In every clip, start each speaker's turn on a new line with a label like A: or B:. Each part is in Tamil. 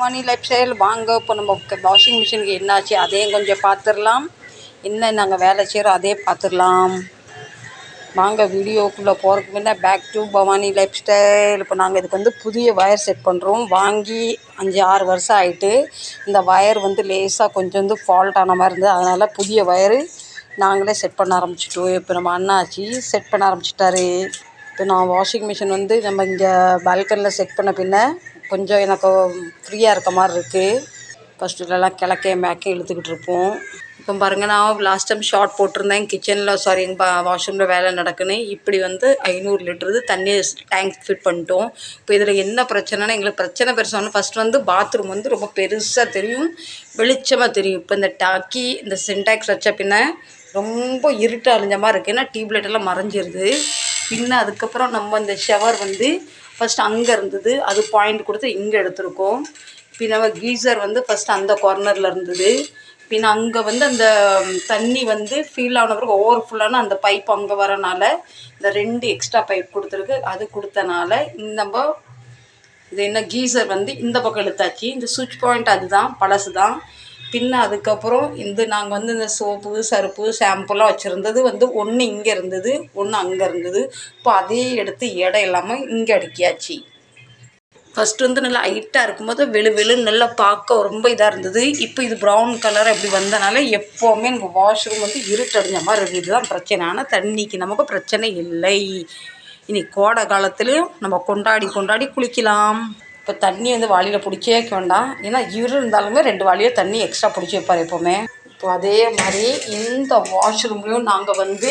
A: பவானி லைஃப் ஸ்டைல் வாங்க இப்போ நம்ம வாஷிங் மிஷினுக்கு என்னாச்சு அதையும் கொஞ்சம் பார்த்துடலாம் என்ன நாங்கள் வேலை செய்கிறோம் அதே பார்த்துடலாம் வாங்க வீடியோக்குள்ளே போகிறதுக்கு முன்னே back to Bhavani life style இப்போ நாங்கள் இதுக்கு வந்து புதிய வயர் செட் பண்ணுறோம் வாங்கி அஞ்சு ஆறு வருஷம் ஆகிட்டு இந்த வயர் வந்து லேசாக கொஞ்சம் வந்து ஃபால்ட் ஆன மாதிரி இருந்தது. அதனால் புதிய வயரு நாங்களே செட் பண்ண ஆரம்பிச்சிட்டோம். இப்போ நம்ம அண்ணாச்சி செட் பண்ண ஆரம்பிச்சிட்டாரு. இப்போ நான் வாஷிங் மிஷின் வந்து நம்ம இங்கே பால்கனியில் செட் பண்ண பின்ன கொஞ்சம் எனக்கு ஃப்ரீயாக இருக்க மாதிரி இருக்குது ஃபஸ்ட்டுலலாம் கிழக்கே மேக்கே இழுத்துக்கிட்டு இருப்போம். இப்போ பாருங்கள் நான் லாஸ்ட் டைம் ஷார்ட் போட்டிருந்தேன். கிச்சனில் சாரி எங்கள் வாஷ்ரூமில் வேலை நடக்குன்னு. இப்படி வந்து ஐநூறு லிட்டரு தண்ணி டேங்க் ஃபிட் பண்ணிட்டோம். இப்போ இதில் என்ன பிரச்சனைனா எங்களுக்கு பிரச்சனை பெருசாக ஃபஸ்ட் வந்து பாத்ரூம் வந்து ரொம்ப பெருசாக தெரியும். வெளிச்சமாக தெரியும். இப்போ இந்த டாக்கி இந்த சின்டாக்ஸ் வச்ச பின்ன ரொம்ப இருட்டாக அழிஞ்ச மாதிரி இருக்குது ஏன்னா டியூப்லைட் எல்லாம் மறைஞ்சிருது. பின்ன அதுக்கப்புறம் நம்ம இந்த ஷவர் வந்து ஃபஸ்ட் அங்கே இருந்தது. அது பாயிண்ட் கொடுத்து இங்கே எடுத்திருக்கோம். பின்ன கீசர் வந்து ஃபஸ்ட் அந்த கார்னரில் இருந்தது. பின்ன அங்கே வந்து அந்த தண்ணி வந்து ஃபீல் ஆன பிறகு ஓவர் ஃபுல்லான அந்த பைப் அங்கே வரனால இந்த ரெண்டு எக்ஸ்ட்ரா பைப் கொடுத்துருக்கு. அது கொடுத்தனால இந்த நம்ம இது என்ன கீசர் வந்து இந்த பக்கம் இழுத்தாச்சு. இந்த சுவிட்ச் பாயிண்ட் அதுதான் பழசு தான் பின்ன அதுக்கப்புறம் இந்த நாங்கள் வந்து இந்த சோப்பு சருப்பு ஷாம்புலாம் வச்சுருந்தது வந்து ஒன்று இங்கே இருந்தது ஒன்று அங்கே இருந்தது. இப்போ அதே எடுத்து இடம் இல்லாமல் இங்கே அடுக்கியாச்சு. ஃபஸ்ட்டு வந்து நல்லா ஹைட்டாக இருக்கும்போது வெளு வெளுன்னு நல்லா பார்க்க ரொம்ப இதாக இருந்தது. இப்போ இது ப்ரௌன் கலர் அப்படி வந்தனால எப்போவுமே நம்ம வாஷ்ரூம் வந்து இருட்டடைஞ்ச மாதிரி இருக்குது இதுதான் பிரச்சனை. ஆனால் தண்ணிக்கு நமக்கு பிரச்சனை இல்லை. இனி கோடை காலத்துலேயும் நம்ம கொண்டாடி கொண்டாடி குளிக்கலாம். இப்போ தண்ணி வந்து வாளியில் பிடிச்சே வைக்க வேண்டாம். ஏன்னா இரு இருந்தாலுமே ரெண்டு வாளியோ தண்ணி எக்ஸ்ட்ரா பிடிச்சி வைப்பார் எப்போவுமே. இப்போ அதே மாதிரி இந்த வாஷ்ரூம்லேயும் நாங்கள் வந்து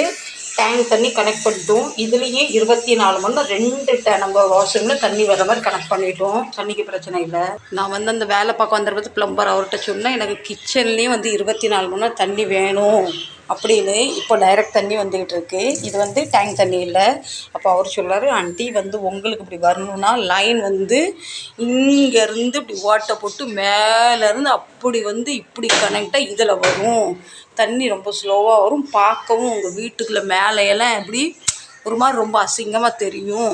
A: டேங்க் தண்ணி கனெக்ட் பண்ணிட்டோம். இதுலேயே இருபத்தி நாலு மணி நேரம் ரெண்டு டே நம்ம வாஷ்ரூமில் தண்ணி வர மாதிரி கனெக்ட் பண்ணிட்டோம். தண்ணிக்கு பிரச்சனை இல்லை. நான் வந்து அந்த வேலை பார்க்க வந்துடுறது ப்ளம்பர் அவர்கிட்ட சொன்னேன் எனக்கு கிச்சன்லேயும் வந்து இருபத்தி நாலு மணி நேரம் தண்ணி வேணும். அப்படின்னு இப்போ டைரக்ட் தண்ணி வந்துக்கிட்டு இருக்கு. இது வந்து டேங்க் தண்ணி இல்லை. அப்போ அவர் சொல்லார் ஆண்டி வந்து உங்களுக்கு இப்படி வரணும்னா லைன் வந்து இங்கேருந்து இப்படி ஓட்டை போட்டு மேலேருந்து அப்படி வந்து இப்படி கனெக்டாக இதில் வரும். தண்ணி ரொம்ப ஸ்லோவாக வரும். பார்க்கவும் உங்கள் வீட்டுக்குள்ளே மேலேயெல்லாம் எப்படி ஒரு மாதிரி ரொம்ப அசிங்கமாக தெரியும்.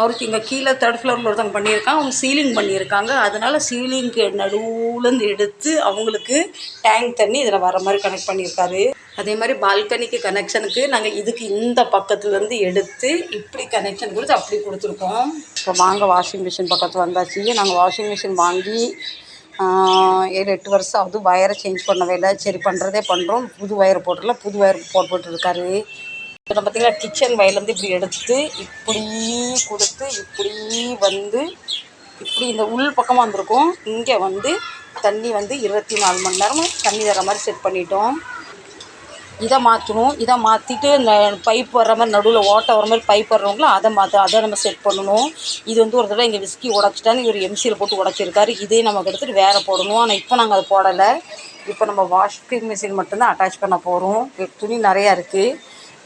A: அவருக்கு இங்கே கீழே தேர்ட் ஃப்ளோரில் ஒருத்தவங்க பண்ணியிருக்காங்க. அவங்க சீலிங் பண்ணியிருக்காங்க. அதனால் சீலிங்க்கு நடுவுலேருந்து எடுத்து அவங்களுக்கு டேங்க் தண்ணி இதில் வர மாதிரி கனெக்ட் பண்ணியிருக்காரு. அதே மாதிரி பால்கனிக்கு கனெக்ஷனுக்கு நாங்கள் இதுக்கு இந்த பக்கத்துலேருந்து எடுத்து இப்படி கனெக்ஷன் கொடுத்து அப்படி கொடுத்துருக்கோம். இப்போ வாங்க வாஷிங் மிஷின் பக்கத்து வந்தாச்சு. நாங்கள் வாஷிங் மிஷின் வாங்கி ஏழு எட்டு வருஷம் ஆகுது. வயரை சேஞ்ச் பண்ணவே இல்லை சரி பண்ணுறதே பண்ணுறோம் புது வயர் போட்டுல புது வயர் போட்டு இருக்காரு இப்போ பார்த்திங்கன்னா கிச்சன் வயர்லேருந்து இப்படி எடுத்து இப்படி கொடுத்து இப்படி வந்து இப்படி இந்த உள் பக்கமாக வந்திருக்கும். இங்கே வந்து தண்ணி வந்து இருபத்தி நாலு மணி நேரமும் தண்ணி தர மாதிரி செட் பண்ணிட்டோம். இதை மாற்றணும் இதை மாற்றிட்டு இந்த பைப் வர்ற மாதிரி நடுவில் ஓட்டை வர மாதிரி பைப் வர்றவங்களும் அதை மாற்ற அதை நம்ம செட் பண்ணணும். இது வந்து ஒரு தடவை இங்கே விஸ்கி உடச்சிட்டான்னு இவர் எம்சியில் போட்டு உடச்சிருக்காரு. இதே நமக்கு எடுத்துகிட்டு வேறு போடணும். ஆனால் இப்போ நாங்கள் அதை போடலை. இப்போ நம்ம வாஷிங் மிஷின் மட்டும்தான் அட்டாச் பண்ண போகிறோம் துணி நிறையா இருக்குது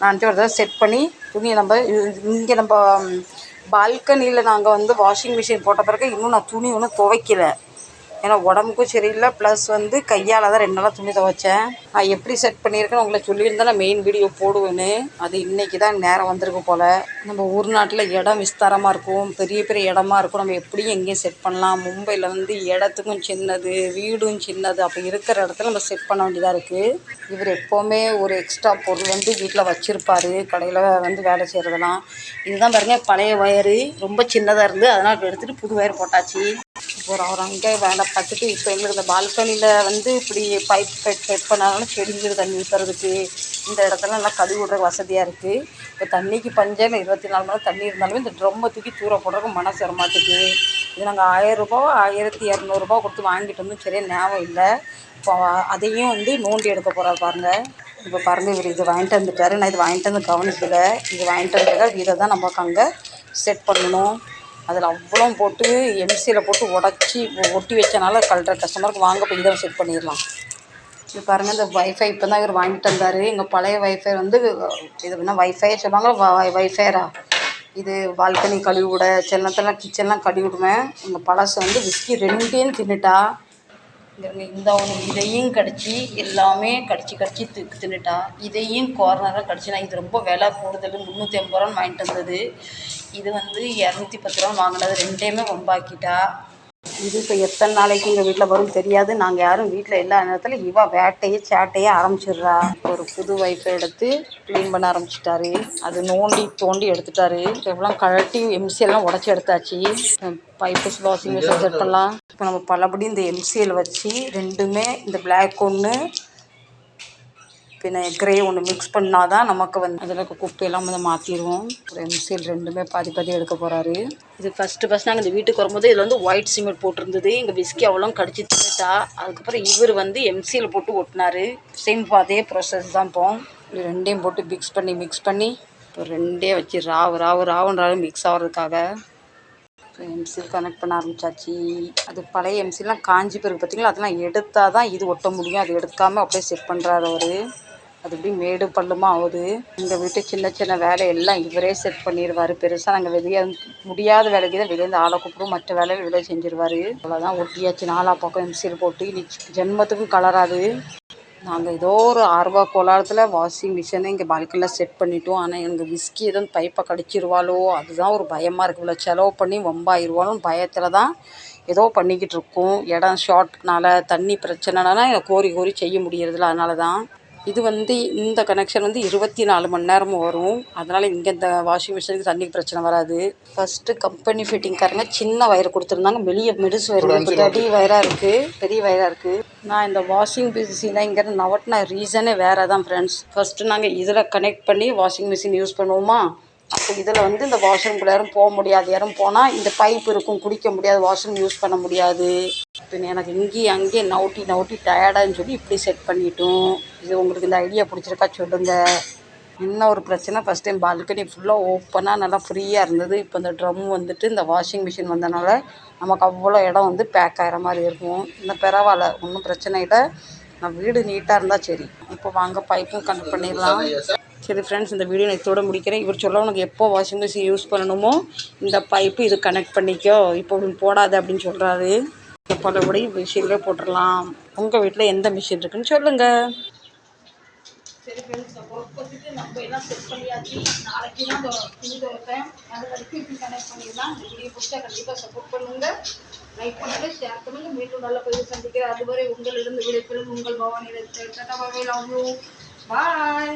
A: நான் ஒரு தடவை செட் பண்ணி துணியை நம்ம இங்கே நம்ம பால்கனியில் நாங்கள் வந்து வாஷிங் மிஷின் போட்ட பிறகு இன்னும் நான் துணி ஒன்றும் துவைக்கலை. ஏன்னா உடம்புக்கும் சரியில்லை. ப்ளஸ் வந்து கையால் தான் ரெண்டு நாளாக துணி துவைச்சேன். நான் எப்படி செட் பண்ணியிருக்கேன்னு உங்களை சொல்லியிருந்தேன். நான் மெயின் வீடியோ போடுவேன்னு. அது இன்றைக்கி தான் நேரம் வந்திருக்கு போல். நம்ம ஊர் நாட்டில் இடம் விஸ்தாரமாக இருக்கும். பெரிய பெரிய இடமா இருக்கும். நம்ம எப்படியும் எங்கேயும் செட் பண்ணலாம். மும்பையில் வந்து இடத்துக்கும் சின்னது வீடும் சின்னது. அப்படி இருக்கிற இடத்துல நம்ம செட் பண்ண வேண்டியதாக இருக்குது இவர் எப்போவுமே ஒரு எக்ஸ்ட்ரா பொருள் வந்து வீட்டில் வச்சுருப்பாரு. கடையில் வந்து வேலை செய்கிறதெல்லாம் இதுதான் பாருங்கள் பழைய ஒயரு ரொம்ப சின்னதாக இருந்து அதனால் எடுத்துகிட்டு புது ஒயர் போட்டாச்சு. ஒரு அவர் அங்கே வேலை பார்த்துட்டு இப்போ எங்களுக்கு இந்த பால்கனியில் வந்து இப்படி பைப் கட் செட் பண்ணாலும் செடிங்களுக்கு தண்ணி ஊற்றுறதுக்கு இந்த இடத்துல நல்லா கழுவி விட்றதுக்கு வசதியாக இருக்குது இப்போ தண்ணிக்கு பஞ்சம் இருபத்தி நாலு மணி தண்ணி இருந்தாலுமே இந்த ட்ரம்மை தூக்கி தூர போடுறதுக்கு மனசு வர இது நாங்கள் ஆயிரரூபா ஆயிரத்தி இரநூறுபா கொடுத்து வாங்கிட்டு வந்து சரியாக ஞாபகம் இல்லை. இப்போ அதையும் வந்து நோண்டி எடுக்க போகிறார் பாருங்கள் இப்போ பாருங்கள் இவர் இது வாங்கிட்டு வந்துட்டார். நான் இது வாங்கிட்டு வந்து கவனிக்கல. இது வாங்கிட்டு வந்துருக்கா இதை தான் நமக்கு அங்கே செட் பண்ணணும். அதில் அவ்வளோ போட்டு எம்சியில் போட்டு உடச்சி ஒட்டி வச்சனால கல்ற கஸ்டமருக்கு வாங்க போய் இதை செட் பண்ணிடலாம். இது பாருங்கள் இந்த வைஃபை இப்போ தான் இவர் வாங்கிட்டு வந்தார். எங்கள் பழைய வைஃபை வந்து இது என்ன வைஃபை சொல்லுவாங்க வைஃபைரா இது பால்கனி கழுவி விட செல்லத்தெல்லாம் கிச்சன்லாம் கழுவி விடுவேன் எங்கள் பழசை வந்து விஸ்கி ரெண்டையும் தின்னுட்டா இந்த ஒன்று இதையும் கடிச்சு எல்லாமே கடிச்சு கடிச்சு தி தின்னுட்டா இதையும் கார்னராக கடிச்சு நான் இது ரொம்ப விலை கூடுதல் முந்நூற்றி ஐம்பது ரூபான்னு வாங்கிட்டு வந்தது. இது வந்து இரநூத்தி பத்து ரூபா வாங்கினது. ரெண்டையுமே வம்பாக்கிட்டா இது இப்போ எத்தனை நாளைக்கு எங்கள் வீட்டில் வரும் தெரியாது. நாங்கள் யாரும் வீட்டில் எல்லா நேரத்தில் இவா வேட்டையே சேட்டையே ஆரம்பிச்சிடுறா. ஒரு புது வைஃபை எடுத்து க்ளீன் பண்ண ஆரம்பிச்சிட்டாரு. அது நோண்டி தோண்டி எடுத்துட்டாரு. எவ்வளோ கழட்டி எம்சி எல்லாம் உடச்சி எடுத்தாச்சு. பைப்பு வாஷிங் மிஷின் செட்டெல்லாம் இப்போ நம்ம பலபடி இந்த எம்சிஎல் வச்சு ரெண்டுமே இந்த பிளாக் ஒன்று பின்ன கிரே ஒன்று மிக்ஸ் பண்ணால் தான் நமக்கு வந்து அதில் இருக்க குப்பையெல்லாம் வந்து மாற்றிடுவோம் எம்சிஎல் ரெண்டுமே பாதி பாதி எடுக்க போகிறாரு இது ஃபஸ்ட்டு ஃபஸ்ட் நாங்கள் இந்த வீட்டுக்கு வரும்போது இதில் வந்து ஒயிட் சிமெண்ட் போட்டிருந்தது. எங்கள் பிஸ்கி அவ்வளோ கடிச்சு தின்னுட்டா. அதுக்கப்புறம் இவர் வந்து எம்சிஎல் போட்டு ஒட்டினாரு. சேம் அதே ப்ராசஸ் தான் இது ரெண்டையும் போட்டு மிக்ஸ் பண்ணி மிக்ஸ் பண்ணி. இப்போ ரெண்டே வச்சு ராவு ராவு ராவுன்றாலும் மிக்ஸ் ஆகிறதுக்காக எம்சில் கனெக்ட் பண்ண ஆரம்பிச்சாச்சு. அது பழைய எம்சிலாம் காஞ்சி பிறகு பார்த்தீங்களா அதெல்லாம் எடுத்தால் தான் இது ஒட்ட முடியும். அது எடுக்காமல் அப்படியே செட் பண்ணுறாரு அவர். அது இப்படி மேடு பள்ளுமா ஆகுது. எங்கள் வீட்டு சின்ன சின்ன வேலையெல்லாம் இவரே செட் பண்ணிடுவார் பெருசாக நாங்கள் வெளியே முடியாத வேலைக்கு தான் வெளியேருந்து ஆளை கூப்பிடுவோம். மற்ற வேலையில் வெளியே செஞ்சிருவார். அவ்வளோதான் ஒட்டியாச்சு. நாலா பக்கம் எம்சியில் போட்டு இனி ஜென்மத்துக்கும் கலராது. நாங்கள் ஏதோ ஒரு ஆர்வா கோலாரத்தில் வாஷிங் மிஷினை இங்கே பால்கனியில் செட் பண்ணிட்டோம். ஆனால் எங்கள் விஸ்கி எதுவும் பைப்பை கடிச்சிருவாளோ அதுதான் ஒரு பயமாக இருக்குது இவ்வளோ செலவு பண்ணி வம்பாயிருவாளோன்னு பயத்தில் தான் ஏதோ பண்ணிக்கிட்டு இருக்கோம். இடம் ஷார்ட்னால தண்ணி பிரச்சனைனால எனக்கு கோரி கோரி செய்ய முடியறதில்ல. அதனால தான் இது வந்து இந்த கனெக்ஷன் வந்து இருபத்தி நாலு மணி நேரமும் வரும். அதனால் இங்கே இந்த வாஷிங் மிஷினுக்கு தண்ணிக்கு பிரச்சனை வராது. ஃபஸ்ட்டு கம்பெனி ஃபிட்டிங்காரங்க சின்ன வயர் கொடுத்துருந்தாங்க. வெளியே மெடிஸ் வயர் தடி வயராக இருக்குது பெரிய வயராக இருக்குது நான் இந்த வாஷிங் மிஷினை இங்கேருந்து நவட்டின ரீசனே வேறு தான் ஃப்ரெண்ட்ஸ் ஃபஸ்ட்டு நாங்கள் இதில் கனெக்ட் பண்ணி வாஷிங் மிஷின் யூஸ் பண்ணுவோமா? அப்போ இதில் வந்து இந்த வாஷ்ரூம்குள்ள யாரும் போக முடியாது. யாரும் போனால் இந்த பைப் இருக்கும். குடிக்க முடியாது. வாஷ்ரூம் யூஸ் பண்ண முடியாது. பின்ன எனக்கு இங்கேயும் அங்கேயும் நவுட்டி நவுட்டி டயர்டான்னு சொல்லி இப்படி செட் பண்ணிட்டோம். இது உங்களுக்கு இந்த ஐடியா பிடிச்சிருக்கா சொல்லுங்கள் என்ன ஒரு பிரச்சனை? ஃபஸ்ட் டைம் பால்கனி ஃபுல்லாக ஓப்பனாக நல்லா ஃப்ரீயாக இருந்தது. இப்போ இந்த ட்ரம் வந்துட்டு இந்த வாஷிங் மிஷின் வந்தனால நமக்கு அவ்வளோ இடம் வந்து பேக் ஆகிற மாதிரி இருக்கும். இந்த பரவாயில்ல ஒன்றும் பிரச்சனை இல்லை. நான் வீடு நீட்டாக இருந்தால் சரி. இப்போ வாங்க பைப்பும் கனெக்ட் பண்ணிடலாம். சரி ஃப்ரெண்ட்ஸ் இந்த வீடியோ நான் இதோட முடிக்கிறேன். இவர் சொல்ல உனக்கு எப்போ வாஷிங் மிஷின் யூஸ் பண்ணணுமோ இந்த பைப்பு இது கனெக்ட் பண்ணிக்கோ. இப்போ போடாது அப்படின்னு சொல்கிறாரு பலபடி மிஷினில் போட்டுடலாம் உங்கள் வீட்டில் எந்த மிஷின் இருக்குன்னு சொல்லுங்கள் சரி ஃப்ரெண்ட்ஸ் ஒர்க் நம்ம எல்லாம் செட் பண்ணியாச்சு. நாளைக்கு தான் துணி துவைப்பேன் அது வரைக்கும் இப்படி கனெக்ட் பண்ணிடலாம். இந்த வீடியோ பிடிச்சா கண்டிப்பாக சப்போர்ட் பண்ணுங்க. லைக் பண்ணுங்க ஷேர் பண்ணுங்க. மீண்டும் நல்ல பதிவு சந்திக்கிறேன். அதுவரை உங்களிடம் விடைபெறும் உங்கள் பவானி லவ் யூ பாய்